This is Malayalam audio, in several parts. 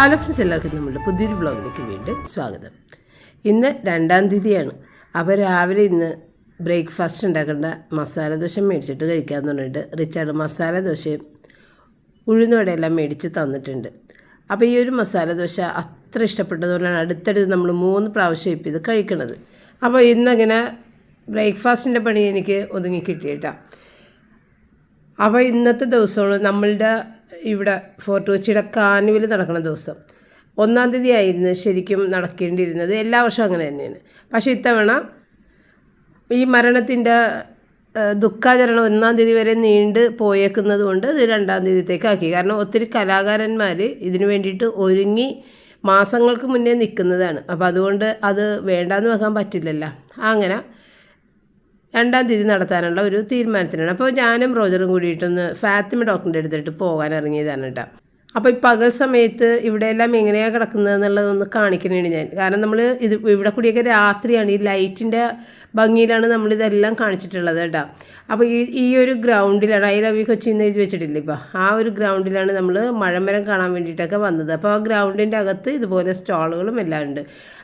ഹലോ ഫ്രണ്ട്സ് എല്ലാവർക്കും നമ്മുടെ പുതിയൊരു ബ്ലോഗിലേക്ക് വീണ്ടും സ്വാഗതം. ഇന്ന് രണ്ടാം തീയതിയാണ്. അപ്പോൾ രാവിലെ ഇന്ന് ബ്രേക്ക്ഫാസ്റ്റ് ഉണ്ടാക്കേണ്ട മസാല ദോശ മേടിച്ചിട്ട് കഴിക്കാമെന്ന് പറഞ്ഞിട്ട് റിച്ചാർഡ് മസാല ദോശയും ഉഴുന്നുവടയെല്ലാം മേടിച്ച് തന്നിട്ടുണ്ട്. അപ്പോൾ ഈ ഒരു മസാല ദോശ അത്ര ഇഷ്ടപ്പെട്ടതുകൊണ്ടാണ് അടുത്തടുത്ത് നമ്മൾ മൂന്ന് പ്രാവശ്യം ഇപ്പം ഇത് കഴിക്കണത്. അപ്പോൾ ഇന്നങ്ങനെ ബ്രേക്ക്ഫാസ്റ്റിന്റെ പണി എനിക്ക് ഒതുങ്ങി കിട്ടിയിട്ടാണ് അപ്പോൾ ഇന്നത്തെ ദിവസമാണ് നമ്മളുടെ ഇവിടെ ഫോർട്ട് കൊച്ചിയുടെ കാനുവിൽ നടക്കുന്ന ദിവസം. ഒന്നാം തീയതി ആയിരുന്നു ശരിക്കും നടക്കേണ്ടിയിരുന്നത്. എല്ലാ വർഷവും അങ്ങനെ തന്നെയാണ്. പക്ഷേ ഇത്തവണ ഈ മരണത്തിന്റെ ദുഃഖാചരണം ഒന്നാം തീയതി വരെ നീണ്ട് പോയേക്കുന്നത് കൊണ്ട് ഇത് രണ്ടാം തീയതിത്തേക്ക് ആക്കി. കാരണം ഒത്തിരി കലാകാരന്മാർ ഇതിനു വേണ്ടിയിട്ട് ഒരുങ്ങി മാസങ്ങൾക്ക് മുന്നേ നിൽക്കുന്നതാണ്. അപ്പോൾ അതുകൊണ്ട് അത് വേണ്ടാന്ന് വെക്കാൻ പറ്റില്ലല്ലോ. അങ്ങനെ രണ്ടാം തീയതി നടത്താനുള്ള ഒരു തീരുമാനത്തിനാണ്. അപ്പോൾ ഞാനും റോജറും കൂടിയിട്ടൊന്ന് ഫാത്തിമ ഡോക്ടറിന്റെ അടുത്തിട്ട് പോകാൻ ഇറങ്ങിയതാണ് കേട്ടോ. അപ്പോൾ ഈ പകൽ സമയത്ത് ഇവിടെയെല്ലാം എങ്ങനെയാണ് കിടക്കുന്നത് എന്നുള്ളതൊന്ന് കാണിക്കണേണ് ഞാൻ. കാരണം നമ്മൾ ഇത് ഇവിടെ കൂടിയൊക്കെ രാത്രിയാണ്. ഈ ലൈറ്റിന്റെ ഭംഗിയിലാണ് നമ്മളിതെല്ലാം കാണിച്ചിട്ടുള്ളത് കേട്ടോ. അപ്പോൾ ഈ ഈ ഒരു ഗ്രൗണ്ടിലാണ് ഐ ലവ് യു കൊച്ചി എന്ന് എഴുതി വെച്ചിട്ടില്ല ഇപ്പോൾ ആ ഒരു ഗ്രൗണ്ടിലാണ് നമ്മൾ മഴമരം കാണാൻ വേണ്ടിയിട്ടൊക്കെ വന്നത്. അപ്പോൾ ആ ഗ്രൗണ്ടിന്റെ അകത്ത് ഇതുപോലെ സ്റ്റാളുകളും എല്ലാം ഉണ്ട്.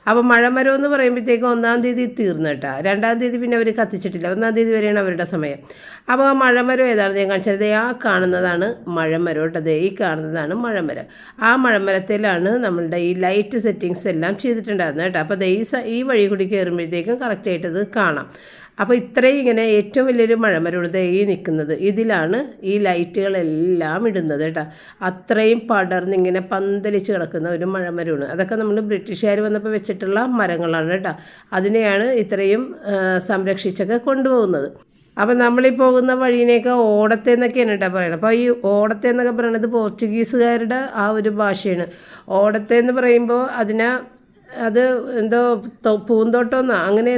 അപ്പോൾ മഴമരം എന്ന് പറയുമ്പോഴത്തേക്കും ഒന്നാം തീയതി തീർന്നു കേട്ടോ. രണ്ടാം തീയതി പിന്നെ അവർ കത്തിച്ചിട്ടില്ല. ഒന്നാം തീയതി വരെയാണ് അവരുടെ സമയം. അപ്പോൾ ആ മഴമരം ഏതാണ് ഞാൻ കാണിച്ചത് ആ കാണുന്നതാണ് മഴമരം കേട്ടോ. ദേ ഈ കാണുന്നതാണ് മഴമരം ആ മഴമരത്തിലാണ് നമ്മളുടെ ഈ ലൈറ്റ് സെറ്റിങ്സ് എല്ലാം ചെയ്തിട്ടുണ്ടായിരുന്നത് കേട്ടോ. അപ്പോൾ ദേ ഈ വഴി കൂടി കയറുമ്പോഴത്തേക്കും കറക്റ്റായിട്ടത് കാണാം. അപ്പോൾ ഇത്രയും ഇങ്ങനെ ഏറ്റവും വലിയൊരു മഴമരം ദേ ഈ നിൽക്കുന്നത്. ഇതിലാണ് ഈ ലൈറ്റുകളെല്ലാം ഇടുന്നത് കേട്ടോ. അത്രയും പടർന്നിങ്ങനെ പന്തലിച്ച് കിടക്കുന്ന ഒരു മഴമരമാണ് അതൊക്കെ നമ്മൾ ബ്രിട്ടീഷുകാർ വന്നപ്പോൾ വെച്ചിട്ടുള്ള മരങ്ങളാണ് കേട്ടോ. അതിനെയാണ് ഇത്രയും സംരക്ഷിച്ചൊക്കെ കൊണ്ടുപോകുന്നത്. അപ്പം നമ്മളീ പോകുന്ന വഴീനെയൊക്കെ ഓടത്തെ എന്നൊക്കെയാണ് കേട്ടോ പറയുന്നത് അപ്പോൾ ഈ ഓടത്തെ എന്നൊക്കെ പറയുന്നത് പോർച്ചുഗീസുകാരുടെ ആ ഒരു ഭാഷയാണ്. ഓടത്തെ എന്ന് പറയുമ്പോൾ അതിനെ അത് എന്തോ പൂന്തോട്ടം പൂന്തോട്ടമെന്നോ അങ്ങനെ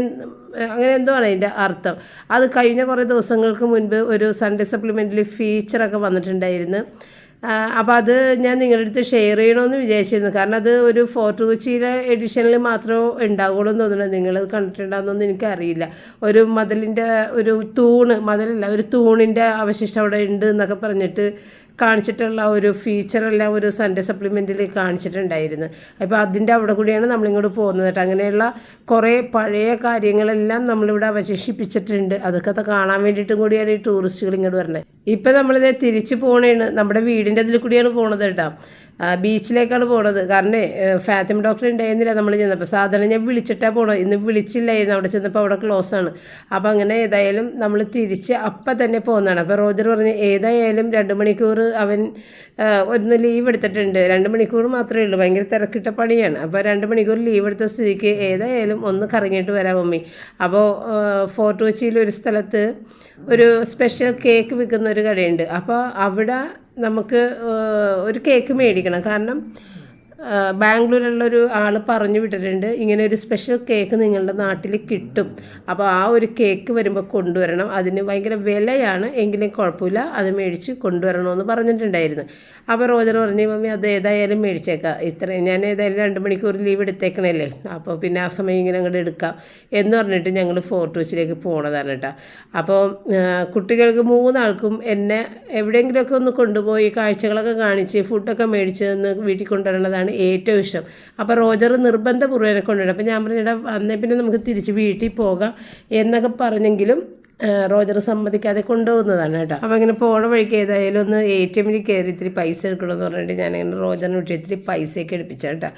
അങ്ങനെ എന്തോ ആണ് അതിന്റെ അർത്ഥം. അത് കഴിഞ്ഞ കുറേ ദിവസങ്ങൾക്ക് മുൻപ് ഒരു സൺഡേ സപ്ലിമെന്റിൽ ഫീച്ചറൊക്കെ വന്നിട്ടുണ്ടായിരുന്നു. അപ്പോൾ അത് ഞാൻ നിങ്ങളുടെ അടുത്ത് ഷെയർ ചെയ്യണമെന്ന് വിചാരിച്ചിരുന്നു. കാരണം അത് ഒരു ഫോർട്ട് കൊച്ചിയിലെ എഡിഷനിൽ മാത്രമേ ഉണ്ടാവുള്ളൂ എന്ന് തോന്നുന്നു നിങ്ങൾ കണ്ടിട്ടുണ്ടാകുന്നൊന്നും എനിക്കറിയില്ല. ഒരു മതിലിന്റെ ഒരു തൂണ് മതിലല്ല ഒരു തൂണിന്റെ അവശിഷ്ടം അവിടെ ഉണ്ട് എന്നൊക്കെ പറഞ്ഞിട്ട് കാണിച്ചിട്ടുള്ള ഒരു ഫീച്ചറെല്ലാം ഒരു സൺഡേ സപ്ലിമെന്റിൽ കാണിച്ചിട്ടുണ്ടായിരുന്നു അപ്പോൾ അതിന്റെ അവിടെ കൂടിയാണ് നമ്മളിങ്ങോട്ട് പോകുന്നത് കേട്ടോ. അങ്ങനെയുള്ള കുറേ പഴയ കാര്യങ്ങളെല്ലാം നമ്മളിവിടെ അവശേഷിപ്പിച്ചിട്ടുണ്ട്. അതൊക്കെ അത് കാണാൻ വേണ്ടിയിട്ടും കൂടിയാണ് ഈ ടൂറിസ്റ്റുകൾ ഇങ്ങോട്ട് വരുന്നത്. ഇപ്പം നമ്മളിത് തിരിച്ച് പോകണേണ് നമ്മുടെ വീടിന്റെ അതിൽ കൂടിയാണ് പോണത് കേട്ടോ. ബീച്ചിലേക്കാണ് പോണത്. കാരണം ഫാത്തിമ ഡോക്ടർ ഉണ്ടായിരുന്നില്ല നമ്മൾ ചെന്നപ്പോൾ സാധാരണ ഞാൻ വിളിച്ചിട്ടാണ് പോണത്. ഇന്ന് വിളിച്ചില്ലായിരുന്നു. അവിടെ ചെന്നപ്പോൾ അവിടെ ക്ലോസ് ആണ്. അപ്പോൾ അങ്ങനെ ഏതായാലും നമ്മൾ തിരിച്ച് അപ്പം തന്നെ പോകുന്നതാണ് അപ്പോൾ റോജർ പറഞ്ഞ് ഏതായാലും രണ്ട് മണിക്കൂർ അവൻ ഒന്ന് ലീവ് എടുത്തിട്ടുണ്ട്. രണ്ട് മണിക്കൂർ മാത്രമേ ഉള്ളൂ. ഭയങ്കര തിരക്കിട്ട പണിയാണ്. അപ്പോൾ രണ്ട് മണിക്കൂർ ലീവ് എടുത്ത സ്ഥിതിക്ക് ഏതായാലും ഒന്ന് കറങ്ങിയിട്ട് വരാം മമ്മി. അപ്പോൾ ഫോർട്ട് കൊച്ചിയിൽ ഒരു സ്ഥലത്ത് ഒരു സ്പെഷ്യൽ കേക്ക് വിൽക്കുന്ന ഒരു കടയുണ്ട്. അപ്പോൾ അവിടെ നമുക്ക് ഒരു കേക്ക് മേടിക്കണം. കാരണം ബാംഗ്ലൂരിലുള്ളൊരു ആൾ പറഞ്ഞു വിട്ടിട്ടുണ്ട് ഇങ്ങനെ ഒരു സ്പെഷ്യൽ കേക്ക് നിങ്ങളുടെ നാട്ടിൽ കിട്ടും. അപ്പോൾ ആ ഒരു കേക്ക് വരുമ്പോൾ കൊണ്ടുവരണം. അതിന് ഭയങ്കര വിലയാണ് എങ്കിലും കുഴപ്പമില്ല അത് മേടിച്ച് കൊണ്ടുവരണമെന്ന് പറഞ്ഞിട്ടുണ്ടായിരുന്നു. അപ്പോൾ റോജർ പറഞ്ഞു മമ്മി അത് ഏതായാലും മേടിച്ചേക്കാം. ഇത്ര ഞാൻ ഏതായാലും രണ്ട് മണിക്കൂർ ലീവ് എടുത്തേക്കണല്ലേ? അപ്പോൾ പിന്നെ ആ സമയം ഇങ്ങനെ അങ്ങോട്ട് എടുക്കാം. എന്ന് പറഞ്ഞിട്ട് ഞങ്ങൾ ഫോർട്ട് കൊച്ചിലേക്ക് പോണതാണ് കേട്ടോ അപ്പോൾ കുട്ടികൾക്ക് മൂന്നാൾക്കും എന്നെ എവിടെയെങ്കിലുമൊക്കെ ഒന്ന് കൊണ്ടുപോയി കാഴ്ചകളൊക്കെ കാണിച്ച് ഫുഡൊക്കെ മേടിച്ച് വീട്ടിൽ കൊണ്ടുവരണതാണ് ഏറ്റവും ഇഷ്ടം. അപ്പോൾ റോജർ നിർബന്ധപൂർവം എന്നെ കൊണ്ടുവരണം അപ്പോൾ ഞാൻ പറഞ്ഞിട വന്നേ പിന്നെ നമുക്ക് തിരിച്ച് വീട്ടിൽ പോകാം. എന്നൊക്കെ പറഞ്ഞെങ്കിലും റോജർ സമ്മതിക്കാതെ കൊണ്ടുപോകുന്നതാണ് കേട്ടോ. അപ്പോൾ അങ്ങനെ പോണ വഴിക്ക് ഏതായാലും ഒന്ന് എ ടി എമ്മിൽ കയറി ഇത്തിരി പൈസ എടുക്കണമെന്ന് പറഞ്ഞിട്ട് ഞാനങ്ങനെ റോജറിന് വിട്ട് ഇത്തിരി പൈസയൊക്കെ എടുപ്പിച്ച കേട്ടോ.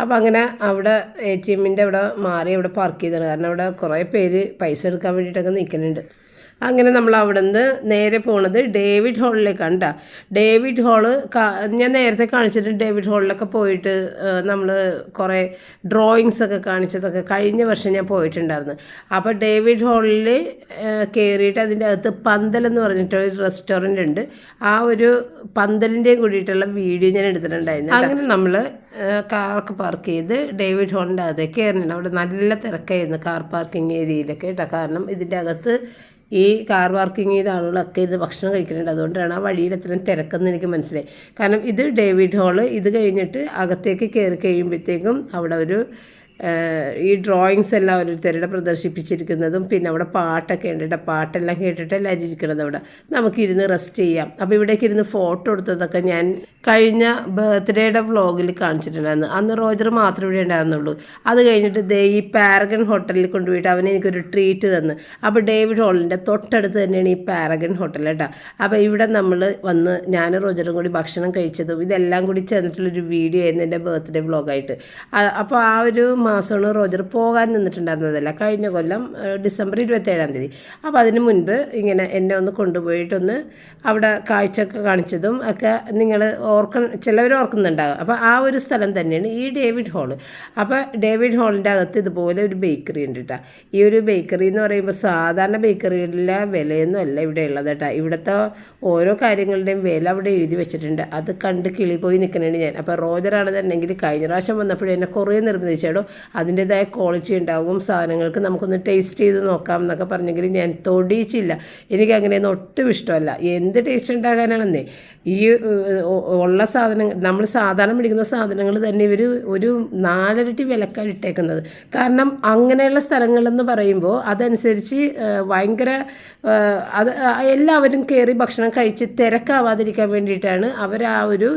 അപ്പോൾ അങ്ങനെ അവിടെ എ ടി എമ്മിന്റെ അവിടെ മാറി അവിടെ പാർക്ക് ചെയ്തതാണ്. കാരണം അവിടെ കുറേ പേര് പൈസ എടുക്കാൻ വേണ്ടിയിട്ടൊക്കെ നിൽക്കുന്നുണ്ട്. അങ്ങനെ നമ്മൾ അവിടെ നിന്ന് നേരെ പോണത് ഡേവിഡ് ഹാളിലേക്കാണ് കേട്ടോ ഡേവിഡ് ഹാൾ ഞാൻ നേരത്തെ കാണിച്ചിട്ടുണ്ട് ഡേവിഡ് ഹാളിലൊക്കെ പോയിട്ട് നമ്മൾ കുറേ ഡ്രോയിങ്സ് ഒക്കെ കാണിച്ചതൊക്കെ കഴിഞ്ഞ വർഷം ഞാൻ പോയിട്ടുണ്ടായിരുന്നു. അപ്പോൾ ഡേവിഡ് ഹാളിൽ കയറിയിട്ട് അതിന്റെ അകത്ത് പന്തൽ എന്ന് പറഞ്ഞിട്ട് ഒരു റെസ്റ്റോറന്റ് ഉണ്ട്. ആ ഒരു പന്തലിന്റെയും കൂടിയിട്ടുള്ള വീഡിയോ ഞാൻ എടുത്തിട്ടുണ്ടായിരുന്നു അങ്ങനെ നമ്മൾ കാർക്ക് പാർക്ക് ചെയ്ത് ഡേവിഡ് ഹോളിന്റെ അകത്തേക്ക് കയറുന്നുണ്ട് അവിടെ നല്ല തിരക്കായിരുന്നു കാർ പാർക്കിംഗ് ഏരിയയിലൊക്കെ കേട്ടോ. കാരണം ഇതിന്റെ അകത്ത് ഈ കാർ പാർക്കിംഗ് ചെയ്ത ആളുകളൊക്കെ ഇത് ഭക്ഷണം കഴിക്കുന്നുണ്ട്. അതുകൊണ്ടാണ് ആ വഴിയിൽ എത്രയും തിരക്കെന്ന് എനിക്ക് മനസ്സിലായി. കാരണം ഇത് ഡേവിഡ് ഹോൾ ഇത് കഴിഞ്ഞിട്ട് അകത്തേക്ക് കയറി കഴിയുമ്പോഴത്തേക്കും അവിടെ ഒരു ഈ ഡ്രോയിങ്സ് എല്ലാം ഓരോരുത്തരുടെ പ്രദർശിപ്പിച്ചിരിക്കുന്നതും പിന്നെ അവിടെ പാട്ടൊക്കെ ഉണ്ട് കേട്ടോ പാട്ടെല്ലാം കേട്ടിട്ട് എല്ലാവരും ഇരിക്കുന്നത് അവിടെ. നമുക്കിരുന്ന് റെസ്റ്റ് ചെയ്യാം. അപ്പോൾ ഇവിടേക്ക് ഇരുന്ന് ഫോട്ടോ എടുത്തതൊക്കെ ഞാൻ കഴിഞ്ഞ ബർത്ത്ഡേയുടെ വ്ളോഗിൽ കാണിച്ചിട്ടുണ്ടായിരുന്നു. അന്ന് റോജർ മാത്രം ഇവിടെ ഉണ്ടായിരുന്നുള്ളൂ. അത് കഴിഞ്ഞിട്ട് ദേ ഈ പാരഗൺ ഹോട്ടലിൽ കൊണ്ടുപോയിട്ട് അവന് എനിക്കൊരു ട്രീറ്റ് തന്നു. അപ്പോൾ ഡേവിഡ് ഹോളിന്റെ തൊട്ടടുത്ത് തന്നെയാണ് ഈ പാരഗൺ ഹോട്ടൽ കേട്ടോ അപ്പോൾ ഇവിടെ നമ്മൾ വന്ന് ഞാൻ റോജറും കൂടി ഭക്ഷണം കഴിച്ചതും ഇതെല്ലാം കൂടി ചേർന്നിട്ടുള്ളൊരു വീഡിയോ ആയിരുന്നു എന്റെ ബർത്ത്ഡേ വ്ളോഗായിട്ട് അപ്പോൾ ആ ഒരു മാസമാണ് റോജർ പോകാൻ നിന്നിട്ടുണ്ടായിരുന്നതല്ല. കഴിഞ്ഞ കൊല്ലം ഡിസംബർ ഇരുപത്തേഴാം തീയതി. അപ്പോൾ അതിന് മുൻപ് ഇങ്ങനെ എന്നെ ഒന്ന് കൊണ്ടുപോയിട്ടൊന്ന് അവിടെ കാഴ്ചയൊക്കെ കാണിച്ചതും ഒക്കെ നിങ്ങൾ ഓർക്ക ചിലവർ ഓർക്കുന്നുണ്ടാകും അപ്പോൾ ആ ഒരു സ്ഥലം തന്നെയാണ് ഈ ഡേവിഡ് ഹോൾ. അപ്പോൾ ഡേവിഡ് ഹാളിന്റെ അകത്ത് ഇതുപോലെ ഒരു ബേക്കറി ഉണ്ട് കേട്ടോ ഈ ഒരു ബേക്കറി എന്ന് പറയുമ്പോൾ സാധാരണ ബേക്കറിയിലെ വിലയൊന്നും അല്ല ഇവിടെ ഉള്ളത് കേട്ടോ ഇവിടുത്തെ ഓരോ കാര്യങ്ങളുടെയും വില അവിടെ എഴുതി വെച്ചിട്ടുണ്ട്. അത് കണ്ട് കിളി പോയി നിൽക്കണേണ് ഞാൻ അപ്പോൾ റോജറാണെന്നുണ്ടെങ്കിൽ കഴിഞ്ഞ പ്രാവശ്യം വന്നപ്പോഴും എന്നെ കുറേ നിർബന്ധിച്ചേടോ. അതിന്റെതായ ക്വാളിറ്റി ഉണ്ടാവും. സാധനങ്ങൾക്ക് നമുക്കൊന്ന് ടേസ്റ്റ് ചെയ്ത് നോക്കാം എന്നൊക്കെ പറഞ്ഞെങ്കിൽ ഞാൻ തൊടിയിച്ചില്ല. എനിക്കങ്ങനെയൊന്നും ഒട്ടും ഇഷ്ടമല്ല. എന്ത് ടേസ്റ്റ് ഉണ്ടാകാനാണെന്നേ? ഈ ഉള്ള സാധനങ്ങൾ നമ്മൾ സാധാരണ മേടിക്കുന്ന സാധനങ്ങൾ തന്നെ ഇവർ ഒരു നാലരട്ടി വിലക്കാണ് ഇട്ടേക്കുന്നത്. കാരണം അങ്ങനെയുള്ള സ്ഥലങ്ങളെന്ന് പറയുമ്പോൾ അതനുസരിച്ച് ഭയങ്കര അത് എല്ലാവരും കയറി ഭക്ഷണം കഴിച്ച് തിരക്കാവാതിരിക്കാൻ വേണ്ടിയിട്ടാണ് അവർ ആ ഒരു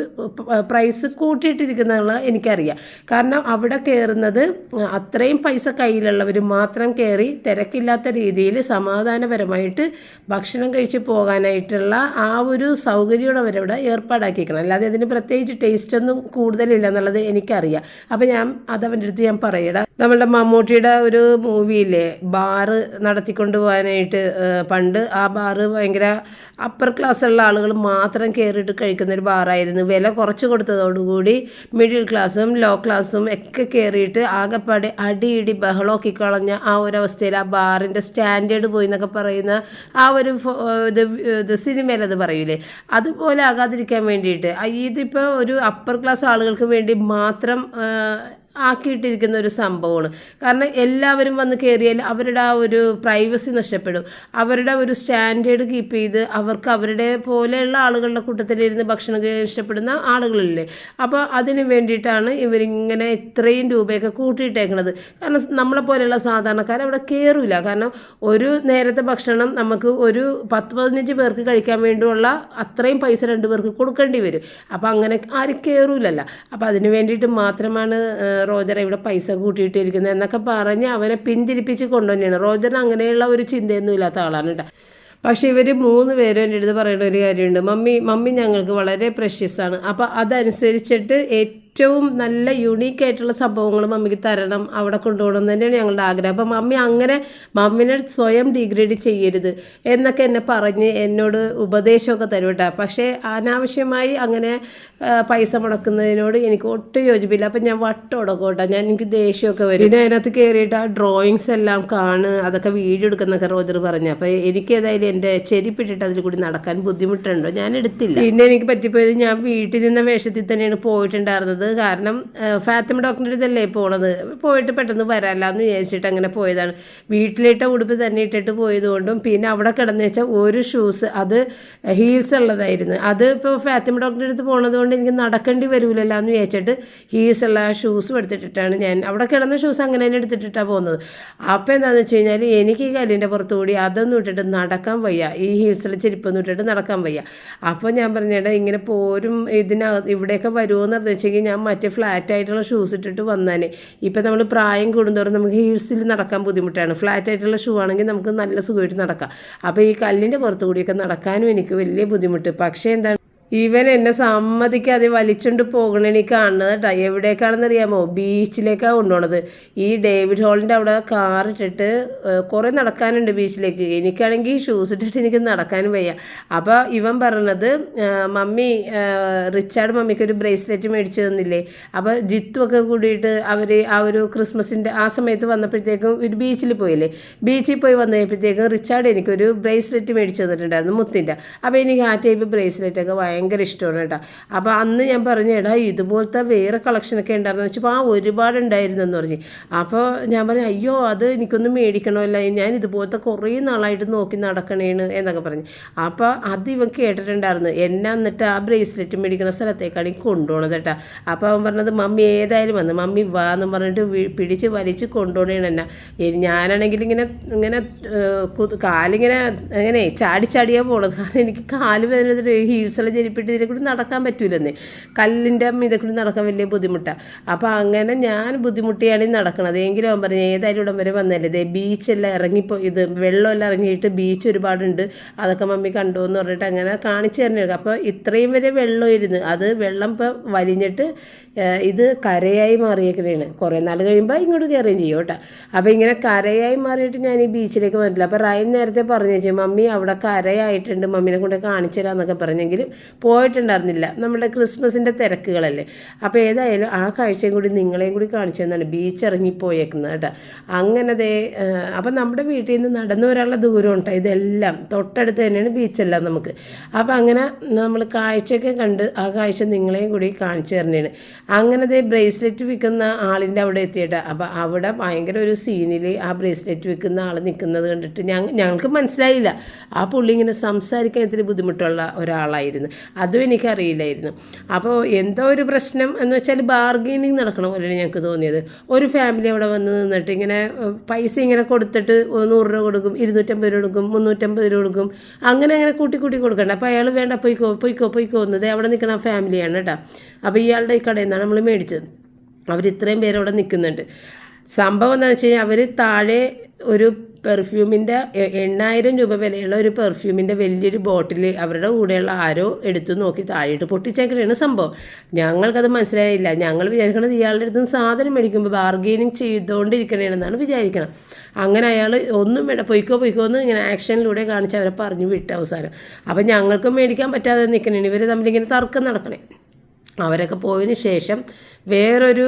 പ്രൈസ് കൂട്ടിയിട്ടിരിക്കുന്നതെന്ന് എനിക്കറിയാം. കാരണം അവിടെ കയറുന്നത് അത്രയും പൈസ കയ്യിലുള്ളവർ മാത്രം കയറി തിരക്കില്ലാത്ത രീതിയിൽ സമാധാനപരമായിട്ട് ഭക്ഷണം കഴിച്ച് പോകാനായിട്ടുള്ള ആ ഒരു സൗകര്യം അവരവിടെ ഏർപ്പാടാക്കിയിരിക്കണം അല്ലാതെ അതിന് പ്രത്യേകിച്ച് ടേസ്റ്റ് ഒന്നും കൂടുതലില്ല എന്നുള്ളത് എനിക്കറിയാം. അപ്പം ഞാൻ അതവന്റെ അടുത്ത് ഞാൻ പറയടാ. നമ്മളുടെ മമ്മൂട്ടിയുടെ ഒരു മൂവിയില്ലേ ബാറ് നടത്തിക്കൊണ്ട് പോകാനായിട്ട് പണ്ട് ആ ബാറ് ഭയങ്കര അപ്പർ ക്ലാസ്സുള്ള ആളുകൾ മാത്രം കയറിയിട്ട് കഴിക്കുന്ന ഒരു ബാറായിരുന്നു വില കുറച്ച് കൊടുത്തതോടുകൂടി മിഡിൽ ക്ലാസ്സും ലോ ക്ലാസ്സും ഒക്കെ കയറിയിട്ട് ആകെപ്പാടെ അടിയിടി ബഹളമൊക്കെ കളഞ്ഞ ആ ഒരു അവസ്ഥയിൽ ആ ബാറിന്റെ സ്റ്റാൻഡേർഡ് പോയി എന്നൊക്കെ പറയുന്ന ആ ഒരു ഇത് സിനിമയിൽ അത് പറയൂലേ. അതുപോലെ ആകാതിരിക്കാൻ വേണ്ടിയിട്ട്. ഇതിപ്പോൾ ഒരു അപ്പർ ക്ലാസ് ആളുകൾക്ക് വേണ്ടി മാത്രം ആക്കിയിട്ടിരിക്കുന്ന ഒരു സംഭവമാണ്. കാരണം എല്ലാവരും വന്ന് കയറിയാൽ അവരുടെ ആ ഒരു പ്രൈവസി നഷ്ടപ്പെടും. അവരുടെ ഒരു സ്റ്റാൻഡേർഡ് കീപ്പ് ചെയ്ത് അവർക്ക് അവരുടെ പോലെയുള്ള ആളുകളുടെ കൂട്ടത്തിലിരുന്ന് ഭക്ഷണം ഇഷ്ടപ്പെടുന്ന ആളുകളില്ലേ? അപ്പോൾ അതിന് വേണ്ടിയിട്ടാണ് ഇവരിങ്ങനെ ഇത്രയും രൂപയൊക്കെ കൂട്ടിയിട്ടേക്കുന്നത് കാരണം നമ്മളെ പോലെയുള്ള സാധാരണക്കാർ അവിടെ കയറില്ല കാരണം ഒരു നേരത്തെ ഭക്ഷണം നമുക്ക് ഒരു പത്ത് പതിനഞ്ച് പേർക്ക് കഴിക്കാൻ വേണ്ടിയുള്ള അത്രയും പൈസ രണ്ട് പേർക്ക് കൊടുക്കേണ്ടി വരും. അപ്പോൾ അങ്ങനെ ആരും കയറില്ലല്ലോ അപ്പോൾ അതിന് വേണ്ടിയിട്ട് മാത്രമാണ് റോജർ ഇവിടെ പൈസ കൂട്ടിയിട്ടിരിക്കുന്നത് എന്നൊക്കെ പറഞ്ഞ് അവനെ പിന്തിരിപ്പിച്ച് കൊണ്ടുവന്നെയാണ്. റോജറിന് അങ്ങനെയുള്ള ഒരു ചിന്തയൊന്നും ഇല്ലാത്ത ആളാണ് കേട്ടോ. പക്ഷേ ഇവർ മൂന്ന് പേരും എന്റെ അടുത്ത് പറയുന്ന ഒരു കാര്യമുണ്ട്. മമ്മി മമ്മി ഞങ്ങൾക്ക് വളരെ പ്രഷ്യസാണ് അപ്പോൾ അതനുസരിച്ചിട്ട് ഏറ്റവും നല്ല യുണീക്ക് ആയിട്ടുള്ള സംഭവങ്ങൾ മമ്മിക്ക് തരണം അവിടെ കൊണ്ടുപോകണം എന്ന് തന്നെയാണ് ഞങ്ങളുടെ ആഗ്രഹം. അപ്പം മമ്മി അങ്ങനെ മമ്മിനെ സ്വയം ഡിഗ്രേഡ് ചെയ്യരുത് എന്നൊക്കെ എന്നെ പറഞ്ഞ് എന്നോട് ഉപദേശമൊക്കെ തരും കേട്ടോ. പക്ഷേ അനാവശ്യമായി അങ്ങനെ പൈസ മുടക്കുന്നതിനോട് എനിക്ക് ഒട്ടും യോജിപ്പില്ല. അപ്പം ഞാൻ വട്ടം ഉടക്കും കേട്ടോ. ഞാൻ എനിക്ക് ദേഷ്യമൊക്കെ വരും. പിന്നെ അതിനകത്ത് കയറിയിട്ട് ആ ഡ്രോയിങ്സ് എല്ലാം കാണ് അതൊക്കെ വീഡിയോ എടുക്കുന്നൊക്കെ റോജർ പറഞ്ഞു. അപ്പോൾ എനിക്ക് ഏതായാലും എന്റെ ചെരിപ്പിട്ടിട്ട് അതിൽ കൂടി നടക്കാൻ ബുദ്ധിമുട്ടുണ്ടോ. ഞാൻ എടുത്തില്ല. പിന്നെ എനിക്ക് പറ്റിപ്പോയത് ഞാൻ വീട്ടിൽ നിന്ന വേഷത്തിൽ തന്നെയാണ് പോയിട്ടുണ്ടായിരുന്നത്. കാരണം ഫാത്തിമ ഡോക്ടറിന്റെ അടുത്തല്ലേ പോണത്. പോയിട്ട് പെട്ടെന്ന് വരാമല്ലോ എന്ന് വിചാരിച്ചിട്ട് അങ്ങനെ പോയതാണ്. വീട്ടിലിട്ട ഉടുപ്പ് തന്നെ ഇട്ടിട്ട് പോയതുകൊണ്ടും പിന്നെ അവിടെ കിടന്നു വെച്ചാൽ ഒരു ഷൂസ് അത് ഹീൽസ് ഉള്ളതായിരുന്നു. അത് ഇപ്പോൾ ഫാത്തിമ ഡോക്ടറിന്റെ അടുത്ത് പോണത് കൊണ്ട് എനിക്ക് നടക്കേണ്ടി വരൂലല്ലോ എന്ന് വിചാരിച്ചിട്ട് ഹീൽസ് ഉള്ള ഷൂസും എടുത്തിട്ടിട്ടാണ് ഞാൻ അവിടെ കിടന്ന ഷൂസ് അങ്ങനെ തന്നെ എടുത്തിട്ടിട്ടാണ് പോകുന്നത് അപ്പോൾ എന്താണെന്ന് വെച്ച് കഴിഞ്ഞാൽ എനിക്ക് ഈ കല്ലിന്റെ പുറത്തുകൂടി അതൊന്നും ഇട്ടിട്ട് നടക്കാൻ വയ്യ. ഈ ഹീൽസിലെ ചെരുപ്പൊന്നും ഇട്ടിട്ട് നടക്കാൻ വയ്യ. അപ്പോൾ ഞാൻ പറഞ്ഞേട്ടാ ഇങ്ങനെ പോരും ഇതിനകത്ത് ഇവിടെയൊക്കെ വരുമോ എന്ന് വെച്ചെങ്കിൽ ഞാൻ മറ്റേ ഫ്ലാറ്റ് ആയിട്ടുള്ള ഷൂസ് ഇട്ടിട്ട് വന്നേനെ. ഇപ്പം നമ്മൾ പ്രായം കൂടുന്തോറും നമുക്ക് ഹീൽസിൽ നടക്കാൻ ബുദ്ധിമുട്ടാണ്. ഫ്ലാറ്റ് ആയിട്ടുള്ള ഷൂ ആണെങ്കിൽ നമുക്ക് നല്ല സുഖമായിട്ട് നടക്കാം. അപ്പോൾ ഈ കല്ലിന്റെ പുറത്ത് കൂടിയൊക്കെ നടക്കാനും എനിക്ക് വലിയ ബുദ്ധിമുട്ട്. പക്ഷേ എന്താണ് ഇവൻ എന്നെ സമ്മതിക്കാതെ വലിച്ചുകൊണ്ട് പോകണ എനിക്ക് കാണുന്നത് കേട്ടോ എവിടേക്കാണെന്ന് അറിയാമോ ബീച്ചിലേക്കാണ് കൊണ്ടുപോണത്. ഈ ഡേവിഡ് ഹോളിന്റെ അവിടെ കാർ ഇട്ടിട്ട് കുറേ നടക്കാനുണ്ട് ബീച്ചിലേക്ക്. എനിക്കാണെങ്കിൽ ഷൂസ് ഇട്ടിട്ട് എനിക്ക് നടക്കാനും വയ്യ. അപ്പോൾ ഇവൻ പറഞ്ഞത് മമ്മി റിച്ചാർഡ് മമ്മിക്ക് ഒരു ബ്രേസ്ലെറ്റ് മേടിച്ചു തന്നില്ലേ? അപ്പോൾ ജിത്തുമൊക്കെ കൂടിയിട്ട് അവർ ആ ഒരു ക്രിസ്മസിന്റെ ആ സമയത്ത് വന്നപ്പോഴത്തേക്കും ഒരു ബീച്ചിൽ പോയില്ലേ? ബീച്ചിൽ പോയി വന്നു കഴിഞ്ഞപ്പോഴത്തേക്കും റിച്ചാർഡ് എനിക്കൊരു ബ്രേസ്ലെറ്റ് മേടിച്ചു തന്നിട്ടുണ്ടായിരുന്നു മുത്തിന്റെ അപ്പോൾ എനിക്ക് ആ ടൈപ്പ് ബ്രേസ്ലെറ്റൊക്കെ ഭയങ്കര ഭയങ്കര ഇഷ്ടമാണ് കേട്ടോ. അപ്പോൾ അന്ന് ഞാൻ പറഞ്ഞു എടാ ഇതുപോലത്തെ വേറെ കളക്ഷനൊക്കെ ഉണ്ടായിരുന്നു? വെച്ചപ്പോൾ ആ ഒരുപാട് ഉണ്ടായിരുന്നു എന്ന് പറഞ്ഞു. അപ്പോൾ ഞാൻ പറഞ്ഞു അയ്യോ അത് എനിക്കൊന്ന് മേടിക്കണമല്ല. ഞാൻ ഇതുപോലത്തെ കുറേ നാളായിട്ട് നോക്കി നടക്കണേണ് എന്നൊക്കെ പറഞ്ഞു. അപ്പോൾ അത് ഇവൻ കേട്ടിട്ടുണ്ടായിരുന്നു. എന്നെ എന്നിട്ട് ആ ബ്രേസ്ലെറ്റ് മേടിക്കുന്ന സ്ഥലത്തേക്കാണ് ഈ കൊണ്ടുപോകണത് കേട്ടോ. അപ്പോൾ അവൻ പറഞ്ഞത് മമ്മി ഏതായാലും വന്ന് മമ്മി വാ എന്ന് പറഞ്ഞിട്ട് പിടിച്ച് വലിച്ച് കൊണ്ടുപോകണേണ് എന്നെ. ഞാനാണെങ്കിൽ ഇങ്ങനെ ഇങ്ങനെ കാലിങ്ങനെ അങ്ങനെ ചാടി ചാടിയാ പോണത്. കാരണം എനിക്ക് കാൽ വേദന ഹീൽസെല്ലാം ജരിപ്പിട്ട് ഇതിനെ കൂടി നടക്കാൻ പറ്റൂലെന്നേ. കല്ലിന്റെ ഇതേ കൂടി നടക്കാൻ വലിയ ബുദ്ധിമുട്ടാണ് അപ്പോൾ അങ്ങനെ ഞാൻ ബുദ്ധിമുട്ടിയാണ് നടക്കണത്. എങ്കിലും അവൻ പറഞ്ഞു ഏതായാലും ഇവിടം വരെ വന്നല്ലേ ഇതേ ബീച്ചെല്ലാം ഇറങ്ങിപ്പോ ഇത് വെള്ളമെല്ലാം ഇറങ്ങിയിട്ട് ബീച്ച് ഒരുപാടുണ്ട്. അതൊക്കെ മമ്മി കണ്ടു എന്ന് പറഞ്ഞിട്ട് അങ്ങനെ കാണിച്ചു തരണേ അപ്പോൾ ഇത്രയും വരെ വെള്ളം ഇരുന്ന് അത് വെള്ളം ഇപ്പോൾ വലിഞ്ഞിട്ട് ഇത് കരയായി മാറിയേക്കണേണ്. കുറേ നാൾ കഴിയുമ്പോൾ ഇങ്ങോട്ട് കയറുകയും ചെയ്യും കേട്ടോ. അപ്പോൾ ഇങ്ങനെ കരയായി മാറിയിട്ട് ഞാൻ ഈ ബീച്ചിലേക്ക് വന്നിട്ടില്ല. അപ്പോൾ റൈൻ നേരത്തെ പറഞ്ഞു വെച്ചു മമ്മി അവിടെ കരയായിട്ടുണ്ട്. മമ്മീനെ കൊണ്ട് കാണിച്ചു തരാമെന്നൊക്കെ പറഞ്ഞെങ്കിലും പോയിട്ടുണ്ടായിരുന്നില്ല. നമ്മുടെ ക്രിസ്മസിന്റെ തിരക്കുകളല്ലേ. അപ്പോൾ ഏതായാലും ആ കാഴ്ചയും കൂടി നിങ്ങളെയും കൂടി കാണിച്ചു തന്നാണ് ബീച്ച് ഇറങ്ങിപ്പോയേക്കുന്നത് കേട്ടോ. അങ്ങനെ ദേ അപ്പം നമ്മുടെ വീട്ടിൽ നിന്ന് നടന്നു വരാനുള്ള ദൂരം ഉണ്ടോ? ഇതെല്ലാം തൊട്ടടുത്ത് തന്നെയാണ് ബീച്ചെല്ലാം നമുക്ക്. അപ്പോൾ അങ്ങനെ നമ്മൾ കാഴ്ചയൊക്കെ കണ്ട് ആ കാഴ്ച നിങ്ങളെയും കൂടി കാണിച്ചു തരണേണ്. അങ്ങനെ ദേ ബ്രേസ്ലെറ്റ് വിൽക്കുന്ന ആളിന്റെ അവിടെ എത്തിയിട്ട്. അപ്പോൾ അവിടെ ഭയങ്കര ഒരു സീനിൽ ആ ബ്രേസ്ലെറ്റ് വിൽക്കുന്ന ആൾ നിൽക്കുന്നത് കണ്ടിട്ട് ഞങ്ങ ഞങ്ങൾക്ക് മനസ്സിലായില്ല. ആ പുള്ളി ഇങ്ങനെ സംസാരിക്കാൻ ഇത്തിരി ബുദ്ധിമുട്ടുള്ള ഒരാളായിരുന്നു. അതും എനിക്കറിയില്ലായിരുന്നു. അപ്പോൾ എന്തോ ഒരു പ്രശ്നം എന്ന് വെച്ചാൽ ബാർഗെയിനിങ് നടക്കണ പോലെയാണ് ഞങ്ങൾക്ക് തോന്നിയത്. ഒരു ഫാമിലി അവിടെ വന്ന് നിന്നിട്ട് ഇങ്ങനെ പൈസ ഇങ്ങനെ കൊടുത്തിട്ട് നൂറ് രൂപ കൊടുക്കും ഇരുന്നൂറ്റമ്പത് രൂപ കൊടുക്കും മുന്നൂറ്റമ്പത് രൂപ കൊടുക്കും. അങ്ങനെ അങ്ങനെ കൂട്ടി കൂട്ടി കൊടുക്കണ്ട. അപ്പോൾ അയാൾ വേണ്ട പൊയ്ക്കോ പൊയ്ക്കോ പൊയ്ക്കോ എന്നത് അവിടെ നിൽക്കണ ഫാമിലിയാണ് കേട്ടോ. അപ്പോൾ ഇയാളുടെ ഈ കടയിൽ നിന്നാണ് നമ്മൾ മേടിച്ചത്. അവർ ഇത്രയും പേരവിടെ നിൽക്കുന്നുണ്ട് സംഭവം എന്താ വെച്ച് കഴിഞ്ഞാൽ അവർ താഴെ ഒരു പെർഫ്യൂമിന്റെ എണ്ണായിരം രൂപ വിലയുള്ള ഒരു പെർഫ്യൂമിന്റെ വലിയൊരു ബോട്ടിൽ അവരുടെ കൂടെയുള്ള ആരോ എടുത്തു നോക്കി താഴെയിട്ട് പൊട്ടിച്ചേക്കലാണ് സംഭവം. ഞങ്ങൾക്കത് മനസ്സിലായില്ല. ഞങ്ങൾ വിചാരിക്കണത് ഇയാളുടെ അടുത്ത് സാധനം മേടിക്കുമ്പോൾ ബാർഗെയിനിങ് ചെയ്തുകൊണ്ടിരിക്കണമെന്നാണ് വിചാരിക്കണം അങ്ങനെ അയാൾ ഒന്നും വേണ്ട പൊയ്ക്കോ പൊയ്ക്കോ എന്ന് ഇങ്ങനെ ആക്ഷനിലൂടെ കാണിച്ച് അവരെ പറഞ്ഞു വിട്ട് അവസാനം. അപ്പം ഞങ്ങൾക്കും മേടിക്കാൻ പറ്റാതെ നിൽക്കണേ ഇവർ തമ്മിലിങ്ങനെ തർക്കം നടക്കണേ. അവരൊക്കെ പോയതിന് ശേഷം വേറൊരു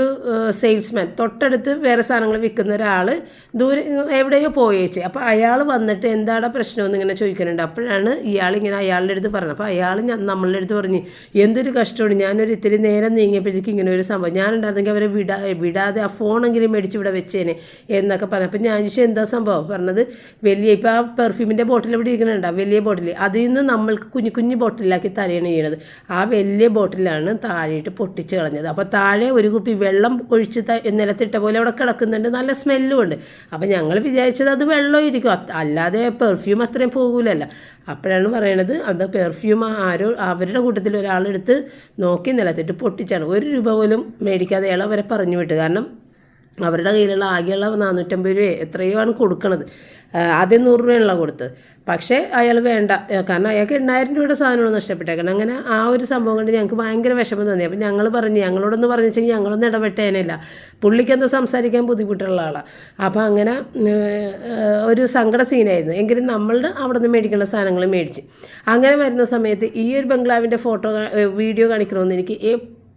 സെയിൽസ്മാൻ തൊട്ടടുത്ത് വേറെ സാധനങ്ങൾ വിൽക്കുന്ന ഒരാൾ ദൂരെ എവിടെയോ പോയേച്ച്. അപ്പോൾ അയാൾ വന്നിട്ട് എന്താണ് പ്രശ്നമെന്ന് ഇങ്ങനെ ചോദിക്കുന്നുണ്ട്. അപ്പോഴാണ് ഇയാൾ ഇങ്ങനെ അയാളുടെ അടുത്ത് പറഞ്ഞത്. അപ്പോൾ അയാൾ നമ്മളുടെ അടുത്ത് പറഞ്ഞ് എന്തൊരു കഷ്ടമാണ്. ഞാനൊരു ഇത്തിരി നേരം നീങ്ങിയപ്പോഴത്തേക്ക് ഇങ്ങനെ ഒരു സംഭവം. ഞാനുണ്ടായിരുന്നെങ്കിൽ അവരെ വിടാ വിടാതെ ആ ഫോണെങ്കിലും മേടിച്ച് ഇവിടെ വെച്ചേനെ എന്നൊക്കെ പറഞ്ഞു. അപ്പോൾ ഞാൻ ചോദിച്ചാൽ എന്താ സംഭവം? പറഞ്ഞത് വലിയ ഇപ്പോൾ ആ പെർഫ്യൂമിന്റെ ബോട്ടിൽ ഇവിടെ ഇരിക്കുന്നുണ്ട്. വലിയ ബോട്ടിൽ അതിൽ നിന്ന് നമ്മൾക്ക് കുഞ്ഞു കുഞ്ഞു ബോട്ടിലാക്കി തരയാണ് ചെയ്യണത്. ആ വലിയ ബോട്ടിലാണ് താഴെയിട്ട് പൊട്ടിച്ച് കളഞ്ഞത്. അപ്പോൾ താഴെ ഒരു കുപ്പി വെള്ളം ഒഴിച്ച് നിലത്തിട്ട പോലെ അവിടെ കിടക്കുന്നുണ്ട്. നല്ല സ്മെല്ലും ഉണ്ട്. അപ്പോൾ ഞങ്ങൾ വിചാരിച്ചത് അത് വെള്ളമായിരിക്കും. ഇരിക്കും അല്ലാതെ പെർഫ്യൂം അത്രയും പോകൂലല്ല. അപ്പോഴാണ് പറയണത് അത് പെർഫ്യൂം ആരോ അവരുടെ കൂട്ടത്തിൽ ഒരാളെടുത്ത് നോക്കി നിലത്തിട്ട് പൊട്ടിച്ചാണ്. ഒരു രൂപ പോലും മേടിക്കാതെ അയാൾ അവരെ പറഞ്ഞു വിട്ടു. കാരണം അവരുടെ കയ്യിലുള്ള ആകെയുള്ള നാനൂറ്റമ്പത് രൂപ എത്രയോ ആണ് കൊടുക്കണത്. ആദ്യം നൂറ് രൂപയാണല്ലോ കൊടുത്തത് പക്ഷേ അയാൾ വേണ്ട. കാരണം അയാൾക്ക് എണ്ണായിരം രൂപയുടെ സാധനമാണ് നഷ്ടപ്പെട്ടേക്കണം അങ്ങനെ ആ ഒരു സംഭവം കൊണ്ട് ഞങ്ങൾക്ക് ഭയങ്കര വിഷമം തോന്നി. അപ്പം ഞങ്ങൾ പറഞ്ഞു ഞങ്ങളോടൊന്ന് പറഞ്ഞു വെച്ചാൽ ഞങ്ങളൊന്നും ഇടപെട്ടേനില്ല പുള്ളിക്കെന്തോ സംസാരിക്കാൻ ബുദ്ധിമുട്ടുള്ള ആളാണ് അപ്പോൾ അങ്ങനെ ഒരു സങ്കട സീനായിരുന്നു. എങ്കിലും നമ്മളുടെ അവിടെ നിന്ന് മേടിക്കേണ്ട സാധനങ്ങൾ മേടിച്ച്. അങ്ങനെ വരുന്ന സമയത്ത് ഈ ഒരു ബംഗ്ലാവിന്റെ ഫോട്ടോ വീഡിയോ കാണിക്കണമെന്ന് എനിക്ക്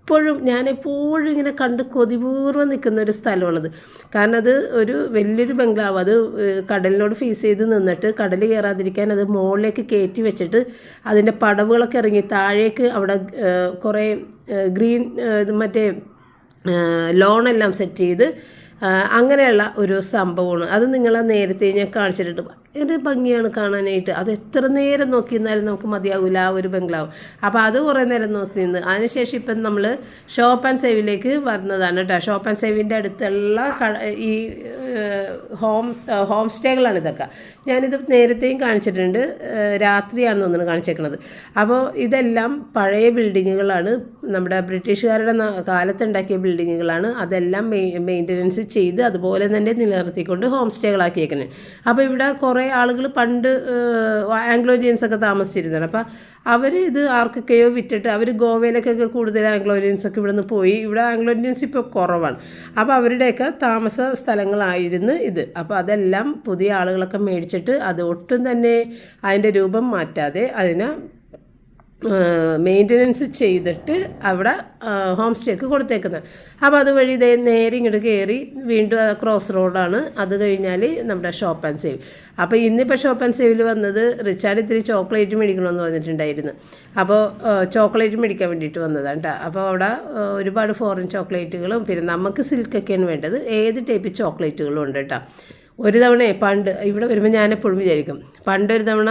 എപ്പോഴും ഞാൻ എപ്പോഴും ഇങ്ങനെ കണ്ട് കൊതിപൂർവം നിൽക്കുന്ന ഒരു സ്ഥലമാണത്. കാരണം അത് ഒരു വലിയൊരു ബംഗ്ലാവ്. അത് കടലിനോട് ഫേസ് ചെയ്ത് നിന്നിട്ട് കടൽ കയറാതിരിക്കാൻ അത് മുകളിലേക്ക് കയറ്റി വെച്ചിട്ട് അതിന്റെ പടവുകളൊക്കെ ഇറങ്ങി താഴേക്ക് അവിടെ കുറേ ഗ്രീൻ മറ്റേ ലോണെല്ലാം സെറ്റ് ചെയ്ത് അങ്ങനെയുള്ള ഒരു സംഭവമാണ്. അത് നിങ്ങളെ നേരത്തെ ഞാൻ കാണിച്ചിട്ടുണ്ട്. ഭയങ്കര ഭംഗിയാണ് കാണാനായിട്ട്. അത് എത്ര നേരം നോക്കി നിന്നാലും നമുക്ക് മതിയാവില്ല ആ ഒരു ബംഗ്ലാവ്. അപ്പോൾ അത് കുറേ നേരം നോക്കി നിന്ന്. അതിനുശേഷം ഇപ്പം നമ്മൾ ഷോപ്പ് ആൻഡ് സേവിലേക്ക് വരുന്നതാണ് കേട്ടോ. ഷോപ്പ് ആൻഡ് സേവിന്റെ അടുത്തുള്ള ഈ ഹോം ഹോം സ്റ്റേകളാണ് ഇതൊക്കെ. ഞാനിത് നേരത്തെയും കാണിച്ചിട്ടുണ്ട്. രാത്രിയാണ് തോന്നുന്നു കാണിച്ചേക്കുന്നത് അപ്പോൾ ഇതെല്ലാം പഴയ ബിൽഡിങ്ങുകളാണ്. നമ്മുടെ ബ്രിട്ടീഷുകാരുടെ കാലത്തുണ്ടാക്കിയ ബിൽഡിങ്ങുകളാണ്. അതെല്ലാം മെയ് മെയിന്റനൻസ് ചെയ്ത് അതുപോലെ തന്നെ നിലനിർത്തിക്കൊണ്ട് ഹോം സ്റ്റേകളാക്കിയേക്കുന്നത് അപ്പോൾ ഇവിടെ കുറേ ആളുകൾ പണ്ട് ആംഗ്ലോ ഇന്ത്യൻസ് ഒക്കെ താമസിച്ചിരുന്നതാണ് അപ്പോൾ അവർ ഇത് ആർക്കൊക്കെയോ വിറ്റിട്ട് അവർ ഗോവയിലേക്കൊക്കെ കൂടുതൽ ആംഗ്ലോ ഇന്ത്യൻസ് ഒക്കെ ഇവിടെ നിന്ന് പോയി. ഇവിടെ ആംഗ്ലോ ഇന്ത്യൻസ് ഇപ്പോൾ കുറവാണ്. അപ്പോൾ അവരുടെയൊക്കെ താമസ സ്ഥലങ്ങളായിരുന്നു ഇത്. അപ്പോൾ അതെല്ലാം പുതിയ ആളുകളൊക്കെ മേടിച്ചിട്ട് അത് ഒട്ടും തന്നെ അതിന്റെ രൂപം മാറ്റാതെ അതിനെ മെയിന്റനൻസ് ചെയ്തിട്ട് അവിടെ ഹോം സ്റ്റേക്ക് കൊടുത്തേക്കുന്നത് അപ്പോൾ അതുവഴി ഇതേ നേരെ ഇങ്ങോട്ട് കയറി വീണ്ടും ക്രോസ് റോഡാണ് അത് കഴിഞ്ഞാൽ നമ്മുടെ ഷോപ്പ് ആൻഡ് സേവ് അപ്പോൾ ഇന്നിപ്പോൾ ഷോപ്പ് ആൻഡ് സേവിൽ വന്നത് റിച്ചാർഡ് ഇത്തിരി ചോക്ലേറ്റ് മേടിക്കണമെന്ന് പറഞ്ഞിട്ടുണ്ടായിരുന്നു. അപ്പോൾ ചോക്ലേറ്റ് മേടിക്കാൻ വേണ്ടിയിട്ട് വന്നതാണ് കേട്ടോ അപ്പോൾ അവിടെ ഒരുപാട് ഫോറിൻ ചോക്ലേറ്റുകളും പിന്നെ നമുക്ക് സിൽക്കൊക്കെയാണ് വേണ്ടത്. ഏത് ടൈപ്പ് ചോക്ലേറ്റുകളും ഉണ്ട് കേട്ടോ ഒരു തവണ പണ്ട് ഇവിടെ വരുമ്പോൾ ഞാൻ എപ്പോഴും വിചാരിക്കും. പണ്ടൊരു തവണ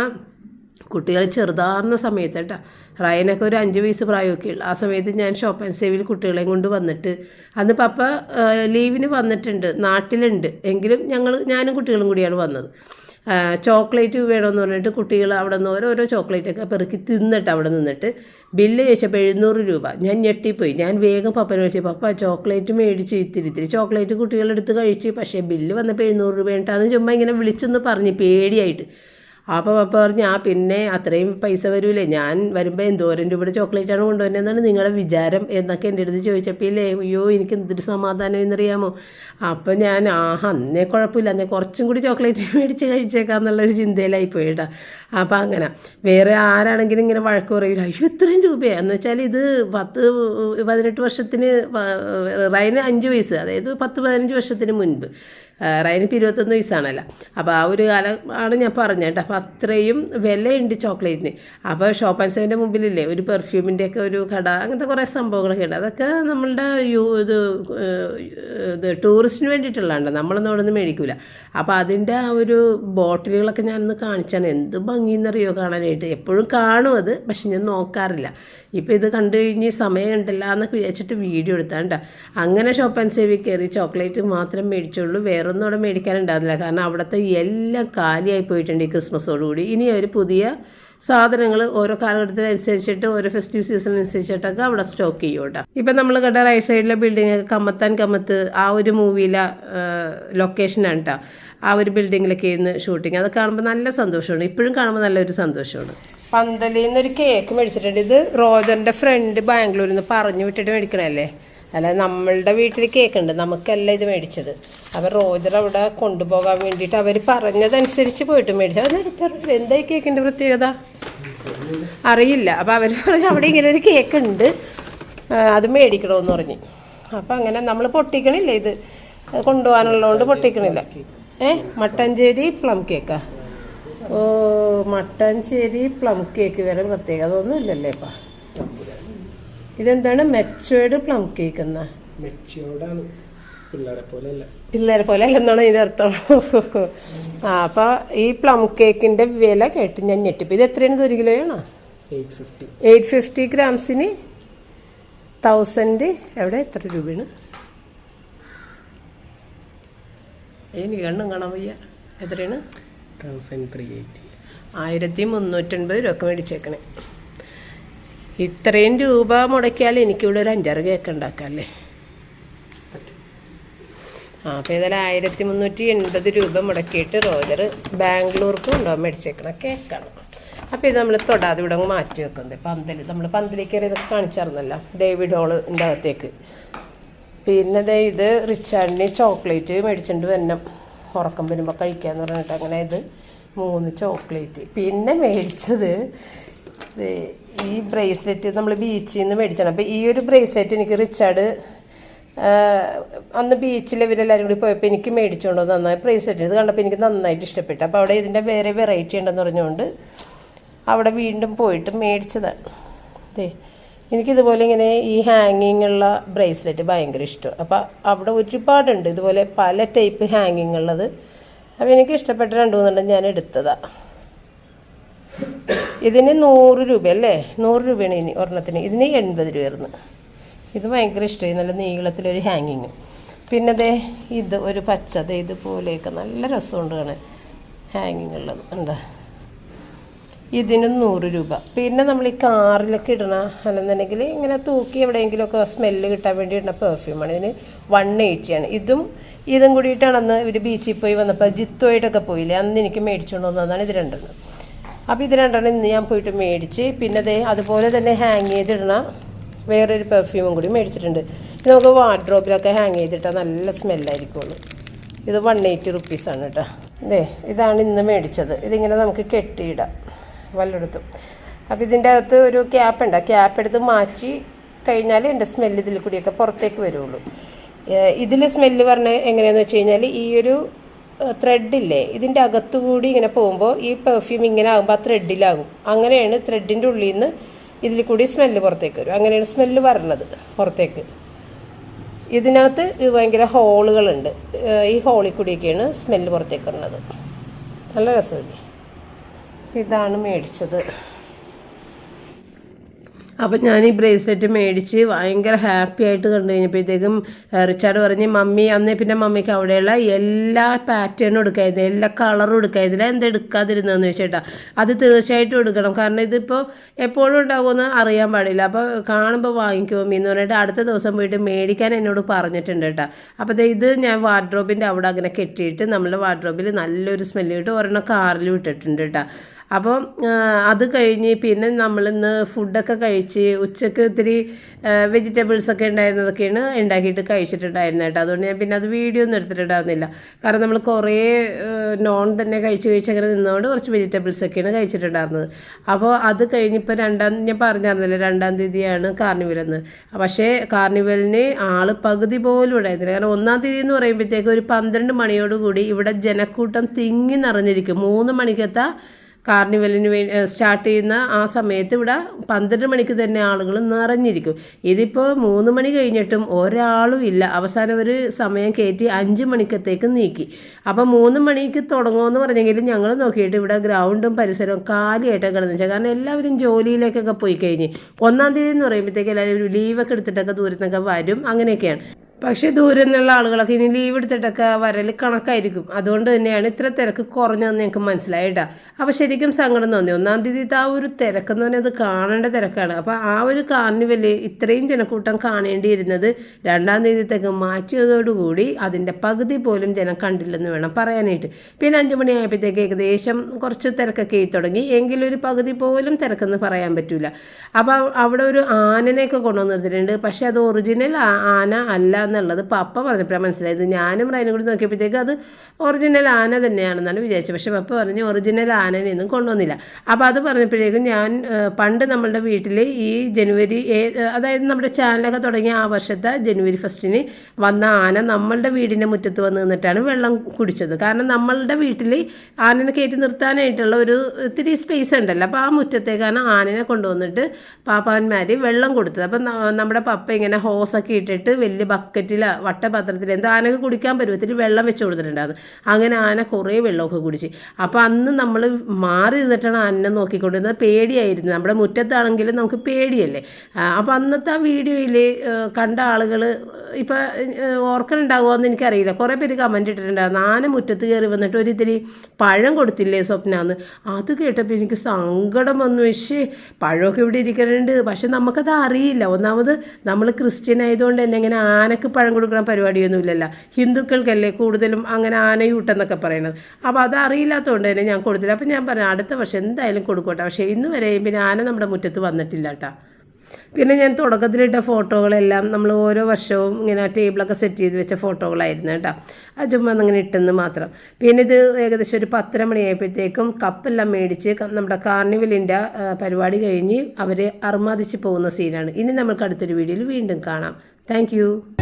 കുട്ടികൾ ചെറുതാർന്ന സമയത്ത് കേട്ടോ. റയനൊക്കെ ഒരു അഞ്ച് വയസ്സ് പ്രായമൊക്കെ ഉള്ളു. ആ സമയത്ത് ഞാൻ ഷോപ്പ് ആൻഡ് സേവിൽ കുട്ടികളെയും കൊണ്ട് വന്നിട്ട് അന്ന് പപ്പ ലീവിന് വന്നിട്ടുണ്ട്. നാട്ടിലുണ്ട്. എങ്കിലും ഞങ്ങൾ ഞാനും കുട്ടികളും കൂടിയാണ് വന്നത്. ചോക്ലേറ്റ് വേണമെന്ന് പറഞ്ഞിട്ട് കുട്ടികൾ അവിടെ നിന്ന് ഓരോരോ ചോക്ലേറ്റൊക്കെ പെറുക്കി തിന്നിട്ട് അവിടെ നിന്നിട്ട് ബില്ല് ചോദിച്ചപ്പോൾ എഴുന്നൂറ് രൂപ. ഞാൻ ഞെട്ടിപ്പോയി. ഞാൻ വേഗം പപ്പനെ വിളിച്ചു പപ്പ ചോക്ലേറ്റ് മേടിച്ച് ഇത്തിരി ഇത്തിരി ചോക്ലേറ്റ് കുട്ടികളെടുത്ത് കഴിച്ച്. പക്ഷേ ബില്ല് വന്നപ്പോൾ എഴുന്നൂറ് രൂപ ഉണ്ട് അത് ചുമ്മാ ഇങ്ങനെ വിളിച്ചൊന്ന് പറഞ്ഞ് പേടിയായിട്ട്. അപ്പോൾ അപ്പം പറഞ്ഞു ആ പിന്നെ അത്രയും പൈസ വരൂലേ. ഞാൻ വരുമ്പോൾ എന്തോരം രൂപയുടെ ചോക്ലേറ്റാണ് കൊണ്ടുവരുന്നതെന്നാണ് നിങ്ങളുടെ വിചാരം എന്നൊക്കെ എന്റെ അടുത്ത് ചോദിച്ചപ്പോൾ ഇല്ലേ അയ്യോ എനിക്ക് എന്തൊരു സമാധാനം എന്നറിയാമോ? അപ്പോൾ ഞാൻ ആ അന്നേ കുഴപ്പമില്ല. അന്നേ കുറച്ചും കൂടി ചോക്ലേറ്റ് മേടിച്ച് കഴിച്ചേക്കാന്നുള്ളൊരു ചിന്തയിലായി പോയിട്ടാ. അപ്പോൾ അങ്ങനെ വേറെ ആരാണെങ്കിലും ഇങ്ങനെ വഴക്ക് പറയില്ല അയ്യോ ഇത്രയും രൂപയാണ് എന്ന് വെച്ചാൽ ഇത് പത്ത് പതിനെട്ട് വർഷത്തിന് റൈന് അഞ്ച് വയസ്സ് അതായത് പത്ത് പതിനഞ്ച് വർഷത്തിന് മുൻപ്. റൈനിപ്പോൾ ഇരുപത്തൊന്ന് വയസ്സാണല്ലോ. അപ്പോൾ ആ ഒരു കാലം ആണ് ഞാൻ പറഞ്ഞത് കേട്ടോ. അപ്പോൾ അത്രയും വിലയുണ്ട് ചോക്ലേറ്റിന്. അപ്പോൾ ഷോപ്പ് ആൻഡ് സെവന്റെ മുമ്പിലില്ലേ ഒരു പെർഫ്യൂമിന്റെയൊക്കെ ഒരു കട അങ്ങനത്തെ കുറേ സംഭവങ്ങളൊക്കെ ഉണ്ട്. അതൊക്കെ നമ്മളുടെ യു ഇത് ഇത് ടൂറിസ്റ്റിന് വേണ്ടിയിട്ടുള്ളതാണ് നമ്മളൊന്നും അവിടെ നിന്ന് മേടിക്കില്ല അപ്പോൾ അതിന്റെ ആ ഒരു ബോട്ടിലുകളൊക്കെ ഞാനൊന്ന് കാണിച്ചാണ്. എന്ത് ഭംഗിയെന്നറിയോ കാണാനായിട്ട്. എപ്പോഴും കാണും അത് പക്ഷെ ഞാൻ നോക്കാറില്ല. ഇപ്പോൾ ഇത് കണ്ടു കഴിഞ്ഞ് സമയം ഉണ്ടല്ലോ എന്നൊക്കെ വിചാരിച്ചിട്ട് വീഡിയോ എടുത്താണ്ട. അങ്ങനെ ഷോപ്പ് ആൻഡ് സേവിൽ കയറി ചോക്ലേറ്റ് മാത്രം മേടിച്ചുള്ളൂ. വേറൊന്നും അവിടെ മേടിക്കാനുണ്ടാകുന്നില്ല കാരണം അവിടുത്തെ എല്ലാം കാലിയായി പോയിട്ടുണ്ട് ഈ ക്രിസ്മസോടുകൂടി ഇനി ഒരു പുതിയ സാധനങ്ങൾ ഓരോ കാലഘട്ടത്തിനനുസരിച്ചിട്ട് ഓരോ ഫെസ്റ്റീവ് സീസണിനനുസരിച്ചിട്ടൊക്കെ അവിടെ സ്റ്റോക്ക് ചെയ്യും കേട്ടോ. ഇപ്പം നമ്മൾ കണ്ട റൈറ്റ് സൈഡിലെ ബിൽഡിംഗ് കമ്മത്താൻ കമ്മത്ത് ആ ഒരു മൂവിയിലെ ലൊക്കേഷനാണ് കേട്ടോ. ആ ഒരു ബിൽഡിങ്ങിലൊക്കെ ഇരുന്ന് ഷൂട്ടിങ് അത് കാണുമ്പോൾ നല്ല സന്തോഷമാണ്. ഇപ്പോഴും കാണുമ്പോൾ നല്ലൊരു സന്തോഷമാണ്. പന്തലിൽ നിന്നൊരു കേക്ക് മേടിച്ചിട്ടുണ്ട്. ഇത് റോജറിന്റെ ഫ്രണ്ട് ബാംഗ്ലൂരിൽ നിന്ന് പറഞ്ഞു വിട്ടിട്ട് മേടിക്കണല്ലേ അല്ല നമ്മളുടെ വീട്ടിൽ കേൾക്കുന്നുണ്ട് നമുക്കല്ല ഇത് മേടിച്ചത്. അവർ റോജർ അവിടെ കൊണ്ടുപോകാൻ വേണ്ടിയിട്ട് അവർ പറഞ്ഞതനുസരിച്ച് പോയിട്ട് മേടിച്ചു. അത് നിർത്തറിയില്ല എന്താ ഈ കേക്കിന്റെ പ്രത്യേകത? അറിയില്ല. അപ്പോൾ അവർ പറഞ്ഞു അവിടെ ഇങ്ങനെ ഒരു കേക്ക് ഉണ്ട് അത് മേടിക്കണമെന്ന് പറഞ്ഞു. അപ്പോൾ അങ്ങനെ നമ്മൾ പൊട്ടിക്കണില്ല ഇത്. കൊണ്ടുപോകാനുള്ളതുകൊണ്ട് പൊട്ടിക്കണില്ല. ഏ മട്ടഞ്ചേരി പ്ലം കേക്കാ. ഓ മട്ടഞ്ചേരി പ്ലം കേക്ക് വരെ പ്രത്യേകത ഒന്നും ഇല്ലല്ലേ ഇപ്പം? ഇതെന്താണ്? മെച്ചുവേർഡ് പ്ലം കേക്ക് എന്നാ? പിള്ളേരെ പോലെ അല്ലെന്നാണ് അതിന്റെ അർത്ഥം. ആ അപ്പോൾ ഈ പ്ലം കേക്കിന്റെ വില കേട്ട് ഞാൻ ഞെട്ടിപ്പോൾ ഇത് എത്രയാണ് ഒരു കിലോയാണോ? എയ്റ്റ് ഫിഫ്റ്റി എയ്റ്റ് ഫിഫ്റ്റി ഗ്രാംസിന് തൗസൻഡ് എവിടെ? എത്ര രൂപയാണ്? എനിക്ക് കണ്ണും കാണാൻ വയ്യ. എത്രയാണ്? തൗസൻഡ് ത്രീ എയ്റ്റി ആയിരത്തി മുന്നൂറ്റൻപത് രൂപ മേടിച്ചേക്കണേ. ഇത്രയും രൂപ മുടക്കിയാൽ എനിക്കിവിടെ ഒരു അഞ്ചാറ് കേക്ക് ഉണ്ടാക്കാമല്ലേ ആ അപ്പോൾ ഏതായാലും ആയിരത്തി മുന്നൂറ്റി എൺപത് രൂപ മുടക്കിയിട്ട് റോജർ ബാംഗ്ലൂർക്ക് കൊണ്ടുപോകാൻ മേടിച്ചേക്കണ കേക്കാണ് അപ്പോൾ ഇത് നമ്മൾ തൊടാതെ ഇവിടെ മാറ്റി വെക്കുന്നത് പന്തൽ നമ്മൾ പന്തലിൽ കയറി ഇതൊക്കെ കാണിച്ചായിരുന്നല്ലോ ഡേവിഡ് ഹോളിന്റെ അകത്തേക്ക് പിന്നെ ദേ ഇത് റിച്ചാർഡിന് ചോക്ലേറ്റ് മേടിച്ചിട്ട് വരണം. ഉറക്കം വരുമ്പോൾ കഴിക്കാന്ന് പറഞ്ഞിട്ട് അങ്ങനെ ഇത് മൂന്ന് ചോക്ലേറ്റ്. പിന്നെ മേടിച്ചത് ഈ ബ്രേസ്ലെറ്റ് നമ്മൾ ബീച്ചിൽ നിന്ന് മേടിച്ചാണ്. അപ്പോൾ ഈ ഒരു ബ്രേസ്ലെറ്റ് എനിക്ക് റിച്ചാർഡ് അന്ന് ബീച്ചിൽ ഇവരെല്ലാവരും കൂടി പോയപ്പോൾ എനിക്ക് മേടിച്ചുകൊണ്ട് നന്നായി ബ്രേസ്ലെറ്റ് ഇത് കണ്ടപ്പോൾ എനിക്ക് നന്നായിട്ട് ഇഷ്ടപ്പെട്ടു. അപ്പോൾ അവിടെ ഇതിന്റെ വേറെ വെറൈറ്റി ഉണ്ടെന്ന് പറഞ്ഞുകൊണ്ട് അവിടെ വീണ്ടും പോയിട്ട് മേടിച്ചതാണ്. അതെ എനിക്കിതുപോലെ ഇങ്ങനെ ഈ ഹാങ്ങിങ് ഉള്ള ബ്രേസ്ലെറ്റ് ഭയങ്കര ഇഷ്ടം. അപ്പോൾ അവിടെ ഒരുപാടുണ്ട്. ഇതുപോലെ പല ടൈപ്പ് ഹാങ്ങിങ് ഉള്ളത്. അപ്പോൾ എനിക്ക് ഇഷ്ടപ്പെട്ട രണ്ട് മൂന്നെണ്ണം ഞാൻ എടുത്തതാണ് ഇതിന് നൂറ് രൂപ അല്ലേ? നൂറ് രൂപയാണ് ഇനി ഒരെണ്ണത്തിന്. ഇതിന് എൺപത് രൂപയായിരുന്നു. ഇത് ഭയങ്കര ഇഷ്ടമായി. നല്ല നീളത്തിലൊരു ഹാങ്ങിങ്. പിന്നെ ദേ ഇത് ഒരു പച്ച. ദേ ഇതുപോലെയൊക്കെ നല്ല രസമുണ്ട് കാണാൻ. ഹാങ്ങിങ് ഉള്ളത്. എന്താ ഇതിന് നൂറ് രൂപ. പിന്നെ നമ്മൾ ഈ കാറിലൊക്കെ ഇടണ അല്ലെന്നുണ്ടെങ്കിൽ ഇങ്ങനെ തൂക്കി എവിടെയെങ്കിലുമൊക്കെ സ്മെല്ല് കിട്ടാൻ വേണ്ടി ഇടുന്ന പെർഫ്യൂമാണ് ഇതിന് വൺ ആണ്. ഇതും ഇതും കൂടിയിട്ടാണ് അന്ന് ഇവർ ബീച്ചിൽ പോയി വന്നപ്പോൾ ജിത്തോയിട്ടൊക്കെ പോയില്ലേ? അന്ന് എനിക്ക് മേടിച്ചുകൊണ്ട് വന്നതാണ് ഇത് രണ്ടെണ്ണം. അപ്പോൾ ഇത് രണ്ടെണ്ണം ഇന്ന് ഞാൻ പോയിട്ട് മേടിച്ച് പിന്നെ അതേ അതുപോലെ തന്നെ ഹാങ് ചെയ്തിടണ വേറൊരു പെർഫ്യൂമും കൂടി മേടിച്ചിട്ടുണ്ട്. ഇത് നമുക്ക് വാർഡ്രോബിലൊക്കെ ഹാങ് ചെയ്തിട്ടാൽ നല്ല സ്മെല്ലായിരിക്കുള്ളൂ ഇത് വൺ എയ്റ്റി റുപ്പീസാണ് കേട്ടോ. ഇതേ ഇതാണ് ഇന്ന് മേടിച്ചത്. ഇതിങ്ങനെ നമുക്ക് കെട്ടിയിടാം. വല്ലയിടത്തും. അപ്പോൾ ഇതിന്റെ അകത്ത് ഒരു ക്യാപ്പ് ഉണ്ട്. ആ ക്യാപ്പ് എടുത്ത് മാറ്റി കഴിഞ്ഞാൽ എന്റെ സ്മെല്ല് ഇതിൽ കൂടിയൊക്കെ പുറത്തേക്ക് വരുള്ളൂ. ഇതിൽ സ്മെല്ല് പറഞ്ഞ എങ്ങനെയാണെന്ന് വെച്ച് കഴിഞ്ഞാൽ ഈ ഒരു ത്രെഡില്ലേ ഇതിന്റെ അകത്തുകൂടി ഇങ്ങനെ പോകുമ്പോൾ ഈ പെർഫ്യൂം ഇങ്ങനെ ആകുമ്പോൾ ആ ത്രെഡിലാകും അങ്ങനെയാണ് ത്രെഡിന്റെ ഉള്ളിൽ നിന്ന് ഇതിൽ കൂടി സ്മെല്ല് പുറത്തേക്ക് വരും. അങ്ങനെയാണ് സ്മെല്ല് വരണത് പുറത്തേക്ക്. ഇതിനകത്ത് ഇത് ഭയങ്കര ഹോളുകളുണ്ട്. ഈ ഹോളിൽ കൂടിയൊക്കെയാണ് സ്മെല്ല് പുറത്തേക്ക് വരുന്നത് നല്ല രസമില്ലേ? ഇതാണ് മേടിച്ചത്. അപ്പം ഞാൻ ഈ ബ്രേസ്ലെറ്റ് മേടിച്ച് ഭയങ്കര ഹാപ്പി ആയിട്ട് കണ്ടു കഴിഞ്ഞപ്പോഴത്തേക്കും റിച്ചാർഡ് പറഞ്ഞ് മമ്മി അന്നേ പിന്നെ മമ്മിക്ക് അവിടെയുള്ള എല്ലാ പാറ്റേണും എടുക്കായിരുന്നു. എല്ലാ കളറും എടുക്കായിരുന്നില്ല എന്താ എടുക്കാതിരുന്നതെന്ന് ചോദിച്ചേട്ടാ. അത് തീർച്ചയായിട്ടും എടുക്കണം. കാരണം ഇതിപ്പോൾ എപ്പോഴും ഉണ്ടാകുമെന്ന് അറിയാൻ പാടില്ല. അപ്പോൾ കാണുമ്പോൾ വാങ്ങിക്കും മമ്മി എന്ന് പറഞ്ഞിട്ട് അടുത്ത ദിവസം പോയിട്ട് മേടിക്കാൻ എന്നോട് പറഞ്ഞിട്ടുണ്ട് കേട്ടോ. അപ്പോൾ ഇത് ഞാൻ വാർഡ്രോബിന്റെ അവിടെ അങ്ങനെ കെട്ടിയിട്ട് നമ്മളുടെ വാർഡ്രോബിൽ നല്ലൊരു സ്മെല്ല് കിട്ടും ഒരെണ്ണം കാറിൽ വിട്ടിട്ടുണ്ട് കേട്ടോ. അപ്പം ആ, അത് കഴിഞ്ഞ് പിന്നെ നമ്മളിന്ന് ഫുഡൊക്കെ കഴിച്ച് ഉച്ചയ്ക്ക് ഇത്തിരി വെജിറ്റബിൾസൊക്കെ ഉണ്ടായിരുന്നതൊക്കെയാണ് ഉണ്ടാക്കിയിട്ട് കഴിച്ചിട്ടുണ്ടായിരുന്നത് കേട്ടോ. അതുകൊണ്ട് ഞാൻ പിന്നെ അത് വീഡിയോ ഒന്നും എടുത്തിട്ടുണ്ടായിരുന്നില്ല. കാരണം നമ്മൾ കുറേ നോൺ തന്നെ കഴിച്ച് കഴിച്ച് അങ്ങനെ നിന്നുകൊണ്ട് കുറച്ച് വെജിറ്റബിൾസൊക്കെയാണ് കഴിച്ചിട്ടുണ്ടായിരുന്നത്. അപ്പോൾ അത് കഴിഞ്ഞിപ്പോൾ രണ്ടാം ഞാൻ പറഞ്ഞിരുന്നില്ല രണ്ടാം തീയതിയാണ് കാർണിവൽ എന്ന്. പക്ഷേ കാർണിവലിന് ആൾ പകുതി പോലും ഉണ്ടായിരുന്നില്ല. കാരണം ഒന്നാം തീയതി എന്ന് പറയുമ്പോഴത്തേക്ക് ഒരു പന്ത്രണ്ട് മണിയോടുകൂടി ഇവിടെ ജനക്കൂട്ടം തിങ്ങി നിറഞ്ഞിരിക്കും. മൂന്ന് മണിക്കത്തെ കാർണിവലിന് വേ സ്റ്റാർട്ട് ചെയ്യുന്ന ആ സമയത്ത് ഇവിടെ പന്ത്രണ്ട് മണിക്ക് തന്നെ ആളുകൾ നിറഞ്ഞിരിക്കും. ഇതിപ്പോൾ മൂന്ന് മണി കഴിഞ്ഞിട്ടും ഒരാളും ഇല്ല. അവസാനം ഒരു സമയം കയറ്റി അഞ്ച് മണിക്കത്തേക്ക് നീക്കി. അപ്പോൾ മൂന്ന് മണിക്ക് തുടങ്ങുമെന്ന് പറഞ്ഞെങ്കിലും ഞങ്ങൾ നോക്കിയിട്ട് ഇവിടെ ഗ്രൗണ്ടും പരിസരവും കാലിയായിട്ടൊക്കെ കിടന്നു വെച്ചാൽ കാരണം എല്ലാവരും ജോലിയിലേക്കൊക്കെ പോയി കഴിഞ്ഞ്. ഒന്നാം തീയതി എന്ന് പറയുമ്പോഴത്തേക്ക് എല്ലാവരും ലീവൊക്കെ എടുത്തിട്ടൊക്കെ ദൂരത്തൊക്കെ വരും. അങ്ങനെയൊക്കെയാണ്. പക്ഷേ ദൂരെ നിന്നുള്ള ആളുകളൊക്കെ ഇനി ലീവ് എടുത്തിട്ടൊക്കെ വരൽ കണക്കായിരിക്കും. അതുകൊണ്ട് തന്നെയാണ് ഇത്ര തിരക്ക് കുറഞ്ഞതെന്ന് ഞങ്ങൾക്ക് മനസ്സിലായി കേട്ടോ അപ്പോൾ ശരിക്കും സങ്കടം തോന്നി. ഒന്നാം തീയതി ആ ഒരു തിരക്കെന്ന് അത് കാണേണ്ട തിരക്കാണ്. അപ്പോൾ ആ ഒരു കാർണിവൽ ഇത്രയും ജനക്കൂട്ടം കാണേണ്ടിയിരുന്നത് രണ്ടാം തീയതിത്തേക്ക് മാറ്റിയതോടുകൂടി അതിന്റെ പകുതി പോലും ജനം കണ്ടില്ലെന്ന് വേണം പറയാനായിട്ട്. പിന്നെ അഞ്ചു മണിയായപ്പോഴത്തേക്ക് ഏകദേശം കുറച്ച് തിരക്കൊക്കെ ആയി തുടങ്ങി. എങ്കിലും ഒരു പകുതി പോലും തിരക്കെന്ന് പറയാൻ പറ്റില്ല അപ്പോൾ അവിടെ ഒരു ആനനെയൊക്കെ കൊണ്ടുവന്നിട്ടുണ്ട് പക്ഷേ അത് ഒറിജിനൽ ആന അല്ല എന്നുള്ളത് പപ്പ പറഞ്ഞപ്പോഴാണ് മനസ്സിലായത്. ഞാനും റൈനും കൂടി നോക്കിയപ്പോഴത്തേക്ക് അത് ഒറിജിനൽ ആന തന്നെയാണെന്നാണ് വിചാരിച്ചത്. പക്ഷേ പപ്പ പറഞ്ഞു ഒറിജിനൽ ആനനെയൊന്നും കൊണ്ടുവന്നില്ല. അപ്പോൾ അത് പറഞ്ഞപ്പോഴേക്കും ഞാൻ പണ്ട് നമ്മളുടെ വീട്ടിൽ ഈ ജനുവരി അതായത് നമ്മുടെ ചാനലൊക്കെ തുടങ്ങിയ ആ വർഷത്തെ ജനുവരി ഫസ്റ്റിന് വന്ന ആന നമ്മളുടെ വീടിന്റെ മുറ്റത്ത് വന്ന് നിന്നിട്ടാണ് വെള്ളം കുടിച്ചത്. കാരണം നമ്മളുടെ വീട്ടിൽ ആനനെ കയറ്റി നിർത്താനായിട്ടുള്ള ഒരു ഇത്തിരി സ്പേസ് ഉണ്ടല്ലോ. അപ്പോൾ ആ മുറ്റത്തേക്കാണ് ആനനെ കൊണ്ടുവന്നിട്ട് പാപ്പാന്മാർ വെള്ളം കൊടുത്തത്. അപ്പം നമ്മുടെ പപ്പ ഇങ്ങനെ ഹോസൊക്കെ ഇട്ടിട്ട് വലിയ ബക്കറ്റിൽ വട്ടപാത്രത്തിൽ എന്തോ ആനക്ക് കുടിക്കാൻ പരുവത്തിൽ വെള്ളം വെച്ച് കൊടുത്തിട്ടുണ്ടായിരുന്നു അങ്ങനെ ആന കുറേ വെള്ളമൊക്കെ കുടിച്ച്. അപ്പോൾ അന്ന് നമ്മൾ മാറി നിന്നിട്ടാണ് ആനനെ നോക്കിക്കൊണ്ടിരുന്നത്. പേടിയായിരുന്നു. നമ്മുടെ മുറ്റത്താണെങ്കിലും നമുക്ക് പേടിയല്ലേ? അപ്പോൾ അന്നത്തെ ആ വീഡിയോയിൽ കണ്ട ആളുകൾ ഇപ്പോൾ ഓർക്കണുണ്ടാകുമോ എന്ന് എനിക്കറിയില്ല. കുറേ പേര് കമന്റ് ഇട്ടിട്ടുണ്ടായിരുന്നു. ആന മുറ്റത്ത് കയറി വന്നിട്ട് ഒരു ഇത്തിരി പഴം കൊടുത്തില്ലേ സ്വപ്നാന്ന്? അത് കേട്ടപ്പോൾ എനിക്ക് സങ്കടം വന്നു. പക്ഷേ പഴമൊക്കെ ഇവിടെ ഇരിക്കുന്നുണ്ട് പക്ഷെ നമുക്കത് അറിയില്ല. ഒന്നാമത് നമ്മൾ ക്രിസ്ത്യൻ ആയതുകൊണ്ട് തന്നെ ഇങ്ങനെ ആനക്ക് പഴം കൊടുക്കുന്ന പരിപാടിയൊന്നുമില്ലല്ലോ. ഹിന്ദുക്കൾക്കല്ലേ കൂടുതലും അങ്ങനെ ആനയൂട്ടെന്നൊക്കെ പറയുന്നത് അപ്പോൾ അത് അറിയില്ലാത്തതുകൊണ്ട് തന്നെ ഞാൻ കൊടുത്തില്ല. അപ്പോൾ ഞാൻ പറഞ്ഞു അടുത്ത വർഷം എന്തായാലും കൊടുക്കട്ടെ. പക്ഷേ ഇന്ന് വരെയും പിന്നെ ആന നമ്മുടെ മുറ്റത്ത് വന്നിട്ടില്ല കേട്ടോ പിന്നെ ഞാൻ തുടക്കത്തിലിട്ട ഫോട്ടോകളെല്ലാം നമ്മൾ ഓരോ വർഷവും ഇങ്ങനെ ടേബിളൊക്കെ സെറ്റ് ചെയ്ത് വെച്ച ഫോട്ടോകളായിരുന്നു കേട്ടോ അത് ചുമ്മാ അങ്ങനെ ഇട്ടെന്ന് മാത്രം. പിന്നെ ഇത് ഏകദേശം ഒരു പത്തര മണിയായപ്പോഴത്തേക്കും കപ്പെല്ലാം മേടിച്ച് നമ്മുടെ കാർണിവലിന്റെ പരിപാടി കഴിഞ്ഞ് അവർ അർമാദിച്ച് പോകുന്ന സീനാണ്. ഇനി നമുക്ക് അടുത്തൊരു വീഡിയോയിൽ വീണ്ടും കാണാം. Thank you.